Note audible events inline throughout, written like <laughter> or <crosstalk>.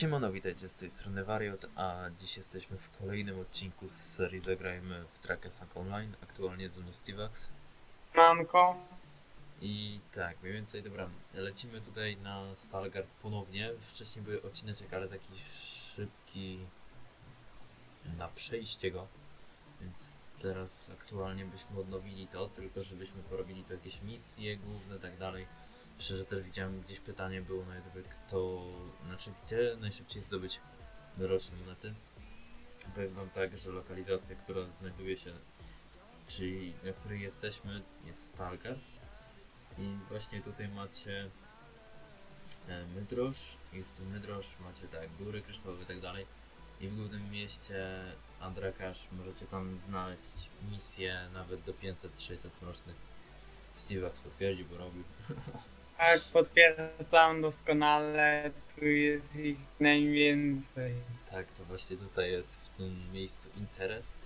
Siemano, witajcie z tej strony Wariot, a dziś jesteśmy w kolejnym odcinku z serii Zagrajmy w Trackers Online, aktualnie ze mną Stevax. Manko. I tak, mniej więcej, dobra, lecimy tutaj na Stalgard ponownie. Wcześniej był odcineczek, ale taki szybki na przejście go, więc teraz aktualnie byśmy odnowili to, tylko żebyśmy porobili tu jakieś misje główne tak dalej. Jeszcze, że też widziałem gdzieś pytanie było na YouTube, kto, znaczy gdzie najszybciej zdobyć doroczne monety. Powiem wam tak, że lokalizacja, która znajduje się, czyli na której jesteśmy, jest Stalgard. I właśnie tutaj macie e, Mydrosz i w tym Mydrosz macie tak, góry kryształowe i tak dalej. I w głównym mieście Andrakasz możecie tam znaleźć misje nawet do 500-600 rocznych. Steve'ak potwierdzi, bo robił. <laughs> Tak, potwierdzam doskonale. Tu jest ich najwięcej. Tak, to właśnie tutaj jest w tym miejscu interes.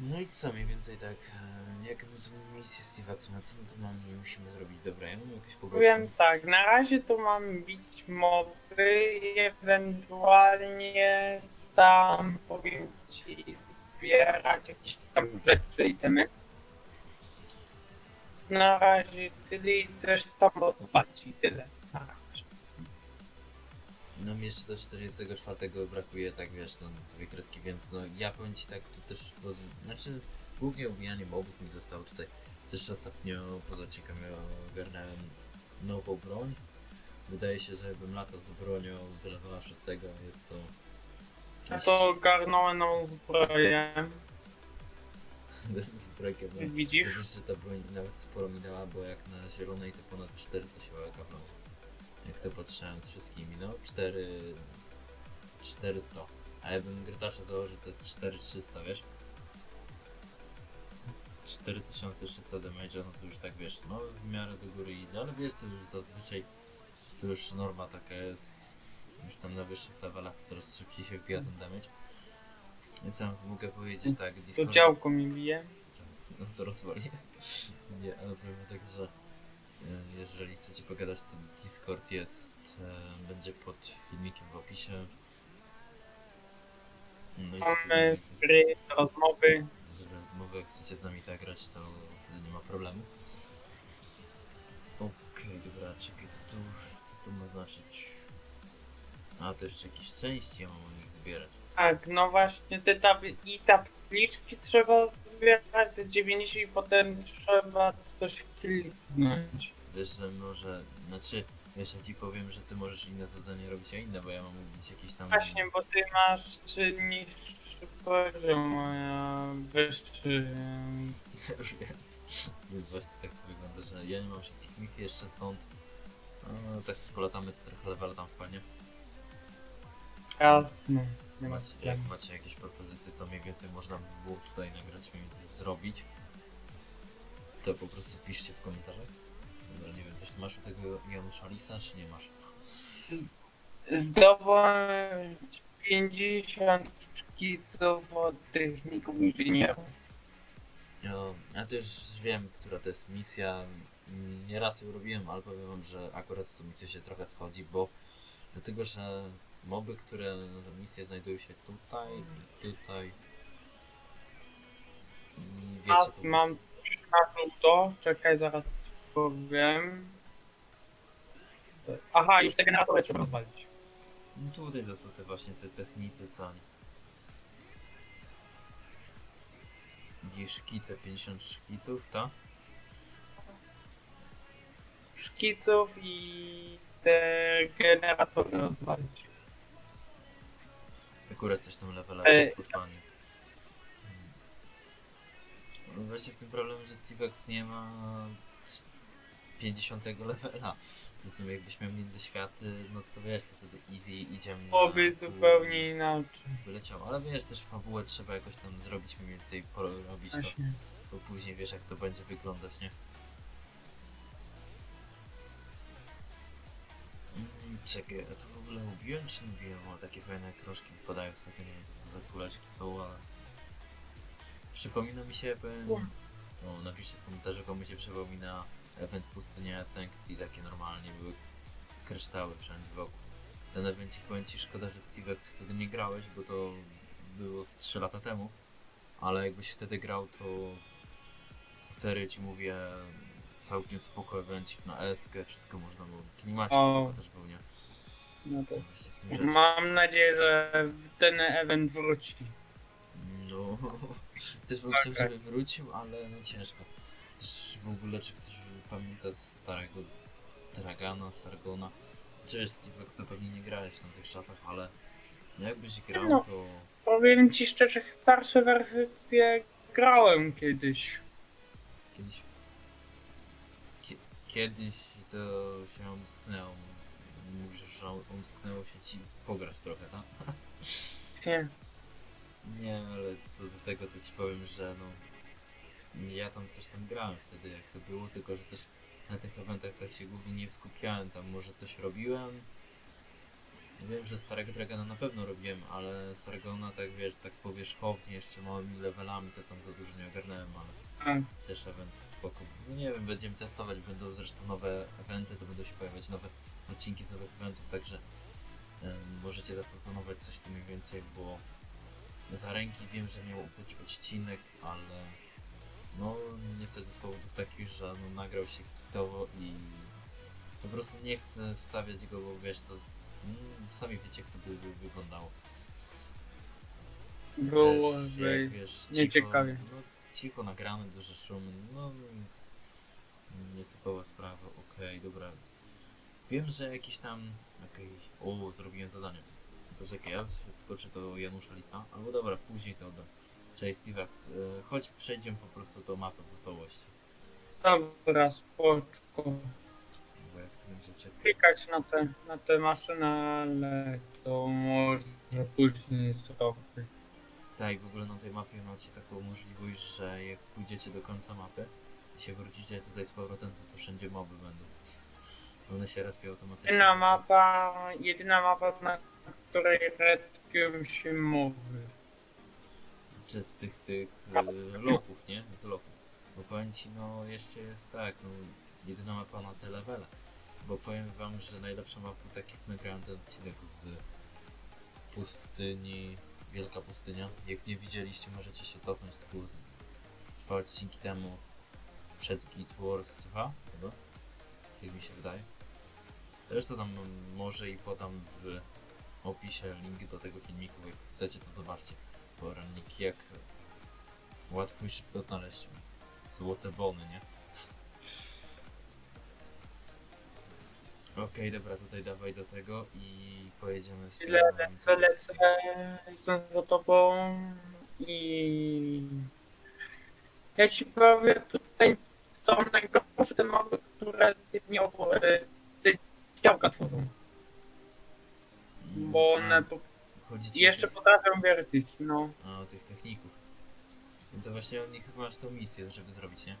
No i co mniej więcej tak, e, jak my tu misję Steve'ak ma, co my tu mamy, musimy zrobić? Dobra, ja mam jakieś poboczne. Powiem tak, na razie to mam bić moby i ewentualnie tam powiem ci zbierać jakieś tam rzeczy i temy. Na razie tyle i coś tam rozwać i tyle. Na razie. No mi jeszcze do 44 brakuje, tak wiesz, no dwie kreski, więc no ja powiem ci tak, tu też, bo, znaczy głównie ubijanie mobów mi zostało tutaj. Też ostatnio poza ciekawym ogarnąłem nową broń. Wydaje się, że jakbym latał z bronią z levela 6 jest to... Ja jakieś- to ogarnąłem nową zbroję. Z brekiem, no. Widzisz? Wiesz, że ta broń nawet sporo mi dała, bo jak na zielonej to ponad 400 się łagowało. Jak to patrzyłem z wszystkimi, no 4... 400. A jakbym gryzacza założył to jest 4300, wiesz? 4300 damage'a, no to już tak wiesz, no w miarę do góry idzie, ale wiesz, to już zazwyczaj to już norma taka jest. Już tam na wyższych levelach coraz szybciej się wbija ten damage. Ja mogę powiedzieć tak, To Discord... działko mi bije. No to rozwali. Nie, ale powiem tak, że e, jeżeli chcecie pogadać, to Discord jest, e, będzie pod filmikiem w opisie. No i co tu Mamy więcej? gry, rozmowy. Żeby rozmowę, jak chcecie z nami zagrać, to wtedy nie ma problemu. Okej, dobra, czekaj, co tu, co tu ma znaczyć? A, to jeszcze jakieś części ja mam u nich zbierać. Tak, no właśnie te tabli i tabliczki trzeba zbierać do 90 i potem trzeba coś kliknąć. Wiesz, że może, znaczy, wiesz, ja ci powiem, że ty możesz inne zadania robić, a inne, bo ja mam mówić jakieś tam... Właśnie, bo ty masz czy niższy poziom, a ja wyższy. <laughs> Więc, więc właśnie tak to wygląda, że ja nie mam wszystkich misji jeszcze stąd. No, tak sobie polatamy, to trochę level tam wpadnie. Jasno. Nie ma Macie, jak macie jakieś propozycje, co mniej więcej można by było tutaj nagrać, mniej więcej zrobić, to po prostu piszcie w komentarzach. Dobra, nie wiem, coś tu masz u tego Janusza Lisa, czy nie masz? Zdobyłem 50 szkiców od techników inżynierów. No, ja też wiem, która to jest misja. Nieraz ją robiłem, ale powiem wam, że akurat z tą misją się trochę schodzi, bo dlatego, że moby, które na tę misję znajdują się tutaj i tutaj. I wiecie, Teraz po prostu- mam na żółto. Czekaj, zaraz ci powiem. Aha, już te generatory trzeba rozwalić. No tutaj to są te właśnie te technicy sali. I szkice, 50 szkiców, tak? Szkiców i te generatory rozwalić. Akurat coś tam levela E, podpali. No właśnie w tym problem, że Stevex nie ma 50 levela. To są jakbyś miał międzyświaty, no to wiesz, to wtedy easy idziemy tu- zupełnie inaczej. Wyleciał, ale wiesz, też fabułę trzeba jakoś tam zrobić mniej więcej, porobić to, Właśnie. bo później wiesz jak to będzie wyglądać, nie? Czekaj, a to w ogóle ubiłem czy nie ubiłem? O, takie fajne krożki wypadają z tego, nie wiem co to za kuleczki są, ale... Przypomina mi się, powiem... O, napiszcie w komentarzu, komu się przypomina event pustynia sankcji, takie normalnie były kryształy wszędzie wokół. ten evencik powiem ci szkoda, że Stevex wtedy nie grałeś, bo to było z 3 lata temu. Ale jakbyś wtedy grał, to serio ci mówię, całkiem spoko evencik na eskę, wszystko można było. Klimacie O. spoko też był, nie? No mam nadzieję, że ten event wróci. No, też bym chciał, żeby wrócił, ale no ciężko. Też w ogóle, czy ktoś pamięta starego Dragana, Sargona? Czy wiesz, Stevex to pewnie nie grałeś w tamtych czasach, ale jakbyś grał, No. to Powiem ci szczerze, starsze wersje grałem kiedyś. kiedyś... Kie, kiedyś to się omsknęło. Mówisz, że omsknęło się ci pograć trochę, tak? Nie. Nie, ale co do tego to ci powiem, że no ja tam coś tam grałem wtedy jak to było, tylko że też na tych eventach tak się głównie nie skupiałem, tam może coś robiłem. Wiem, że starego Dragona na pewno robiłem, ale Sargona tak wiesz, tak powierzchownie, jeszcze małymi levelami to tam za dużo nie ogarnąłem, ale A, też event spoko. No nie wiem, będziemy testować, będą zresztą nowe eventy, to będą się pojawiać nowe odcinki z nowych eventów, także możecie zaproponować coś tu mniej więcej, bo za ręki wiem, że miał być odcinek, ale no niestety z powodów takich, że no, nagrał się kitowo i po prostu nie chcę wstawiać go, bo wiesz, to jest, mm, sami wiecie jak to by, by wyglądało. Też, byłoby jak wiesz, nieciekawie. No, cicho nagrane, duże szumy, no nietypowa sprawa, okej, dobra. Wiem, że jakiś tam, okej, o, zrobiłem zadanie. To czekaj, ja skoczę do Janusza Lisa, albo dobra, później to oddam. Cześć Stevex, y, chodź przejdziemy po prostu tą mapę w wesołości, Dobra, spoczko. bo jak to będzie czekać. Klikać na te, na te maszyny, ale to może później zrobię. Tak, w ogóle na tej mapie macie taką możliwość, że jak pójdziecie do końca mapy i się wrócicie tutaj z powrotem, to tu wszędzie moby będą. One się respią automatycznie. Jedyna mapa, jedyna mapa, na której respią się mowy. Czy z tych, tych y, loków, nie? Z loków. Bo powiem ci, no jeszcze jest tak, no jedyna mapa na te levele. Bo powiem wam, że najlepsza mapa, tak jak nagrałem ten odcinek z pustyni, Wielka Pustynia. Jak nie widzieliście, możecie się cofnąć tylko z dwa odcinki temu przed Guild Wars 2, chyba? Jak mi się wydaje. Zresztą tam może i podam w opisie link do tego filmiku, jak chcecie to zobaczcie poranniki jak łatwo i szybko znaleźć złote bony, nie? Okej, dobra, tutaj dawaj do tego i pojedziemy z lecę, lecę, jestem za tobą i ja ci powiem tutaj są najgorsze te mowy, które ty działka tworzą, Mm, bo one a, po, Chodzi ci jeszcze potrafią wiercić, no. a, o tych techników. No to właśnie od nich chyba masz tą misję, żeby zrobić, nie?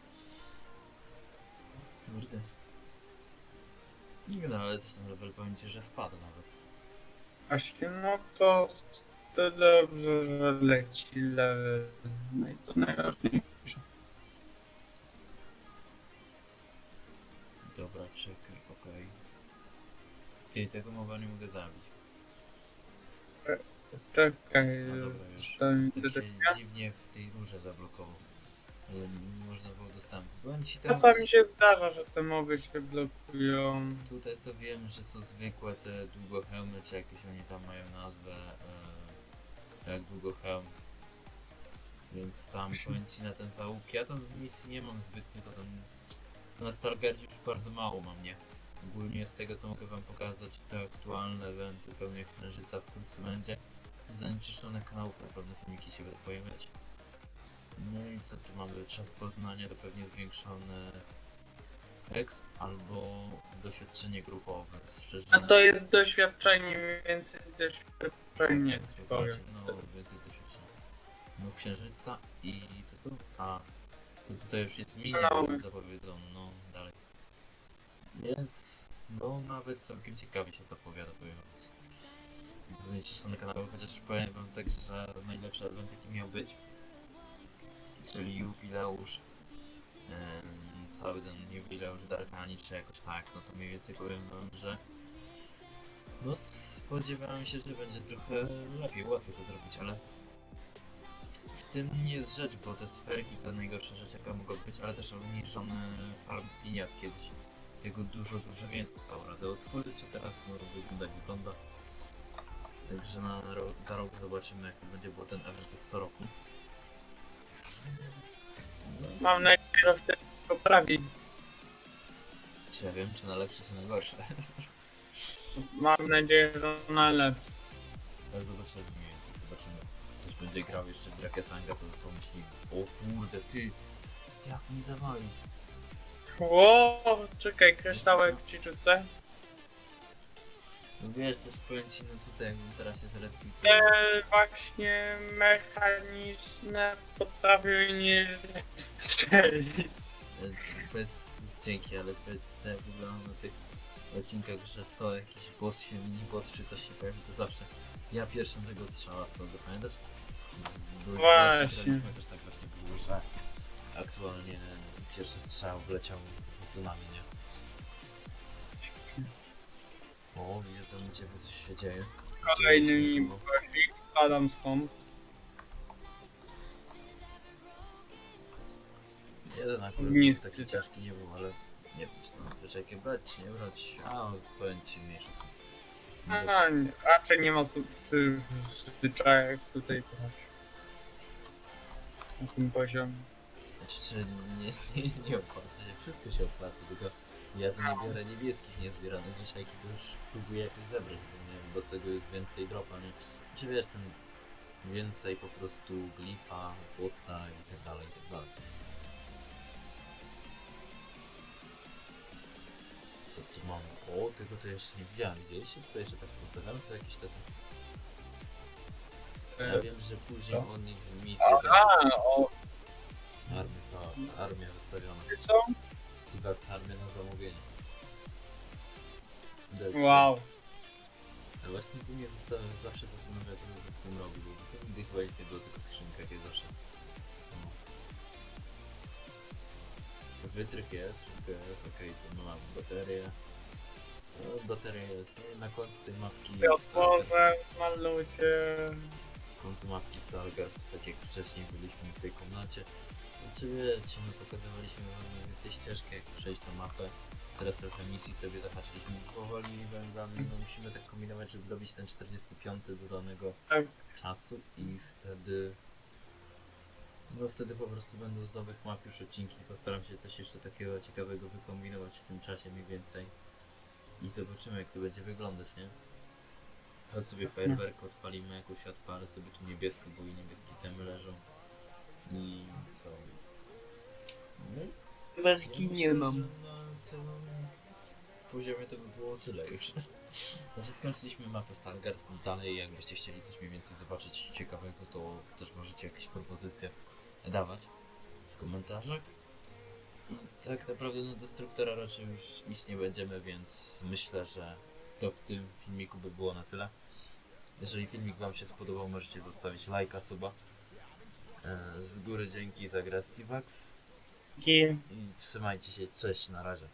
Kurde. Nie no, ale coś tam level powiem ci, że wpada nawet. Właśnie, no to, to dobrze, że leci level, no i to najważniejsze. Dobra, czekaj, okej. Ty, tego mowa nie mogę zabić. Czekaj, No dobra, już. to mi Tak się dziwnie w tej rurze zablokował. Nie można było dostępu. Powiem ci Czasami się zdarza, że te mowy się blokują. tutaj to wiem, że są zwykłe te długohełmy, czy jakieś oni tam mają nazwę, e, jak długohełm. Więc tam powiem ci na ten załóg, ja tam misji nie mam zbytnio, to tam na Stargardzie już bardzo mało mam, nie? Ogólnie z tego co mogę wam pokazać, te aktualne eventy pełnej księżyca wkrótce będzie. Zanieczyszczone kanałów na pewno filmiki się będą pojawiać. No i co tu mamy? Czas poznania to pewnie zwiększony exp albo doświadczenie grupowe. Szczerze. A to jest doświadczenie, więcej doświadczenie. powiem. najbardziej, no więcej doświadczenia. No księżyca i co tu? A, to tutaj już jest mini Kanały. zapowiedzony, no dalej. Więc no nawet całkiem ciekawie się zapowiada, powiem. Zanieczyszczone kanały, chociaż powiem wam tak, że najlepszy event jaki miał być, czyli jubileusz, cały ten jubileusz Darkani, czy jakoś tak, no to mniej więcej powiem wam, że No spodziewałem się, że będzie trochę lepiej, łatwiej to zrobić, ale w tym nie jest rzecz, bo te sferki to najgorsza rzecz jaka mogła być, ale też obniżony farm piniat kiedyś. Jego dużo, dużo więcej dało radę otworzyć, a teraz no wygląda wygląda. Także na rok, za rok zobaczymy jak będzie, bo ten event jest co roku. No, Mam nadzieję, że wtedy poprawi. czy ja wiem, czy na lepsze, czy na gorsze. <laughs> Mam nadzieję, że najlepszy. Ale zobaczymy więcej, zobaczymy. Ktoś będzie grał jeszcze w Drakesanga, to pomyśli, o kurde, ty, jak mi zawalił. Ło, czekaj, kryształek ci rzucę. No wiesz, to jest powiem ci, no tutaj jakbym teraz się to... Te właśnie mechaniczne potrafią nie strzelić. Więc dzięki, ale powiedz jak wygląda na tych odcinkach, że co jakiś boss się, mini boss czy coś się pojawi, to zawsze ja pierwszym tego strzała sprawdzę, pamiętasz? W- w- Właśnie. graliśmy też tak właśnie było, że aktualnie pierwszy strzał wleciał z tsunami, nie? O, widzę tam ciebie coś się dzieje. Kolejny spadam stąd. Jeden akurat Nic, taki czy- ciężki nie był, ale nie wiem czy to nadzwyczajnie brać, czy nie brać. A, powiem ci mniejsza są. A, nie, raczej nie ma co ty- zwyczajek tutaj też. Na tym poziomie. Czy nie, <laughs> nie, nie opłaca się, wszystko się opłaca, tylko ja tu nie biorę niebieskich niezbieranych zwyczajki, to już próbuję jakoś zebrać, bo nie wiem, bo z tego jest więcej dropa, nie? Czy wiesz, ten więcej po prostu glifa, złota i tak dalej, i tak dalej. Co tu mam? O, tego to jeszcze nie widziałem. Widzieliście tutaj, że tak postawiam sobie jakieś te... Ja wiem, że później od nich z misji A, o, cała, armia wystawiona. co? Stevex armia na zamówienie. Wow. Właśnie tu mnie zas- zawsze zastanawia, co to w tym robi, bo to nigdy chyba nic nie było, tylko skrzynka, jak zawsze. No. Wytrych jest, wszystko jest, okej, co my mamy? Baterie. No, bateria jest, na końcu tej mapki Ja jest lucie. w końcu mapki Stalgard, tak jak wcześniej byliśmy w tej komnacie. Czy wiecie, my pokazywaliśmy wam mniej więcej ścieżkę, jak przejść tą mapę. Teraz trochę misji sobie zahaczyliśmy. Powoli węglami, no musimy tak kombinować, żeby robić ten 45 do danego Tak. czasu i wtedy... No wtedy po prostu będą z nowych map już odcinki. Postaram się coś jeszcze takiego ciekawego wykombinować w tym czasie mniej więcej. I zobaczymy jak to będzie wyglądać, nie? Chodź sobie Jasne. fajerwerkę odpalimy, jakąś odpalę sobie tu niebieską, bo i niebieskie temy leżą. I co? I Lewki nie mam. Na całym poziomie to by było tyle już. <laughs> Znaczy skończyliśmy mapę Stargard, dalej jakbyście chcieli coś mniej więcej zobaczyć ciekawego, to też możecie jakieś propozycje dawać w komentarzach. Tak naprawdę no Destruktora raczej już iść nie będziemy, więc myślę, że to w tym filmiku by było na tyle. Jeżeli filmik Wam się spodobał, możecie zostawić lajka, suba. E, Z góry dzięki za grę Stevax Dzięki. i trzymajcie się, cześć, na razie.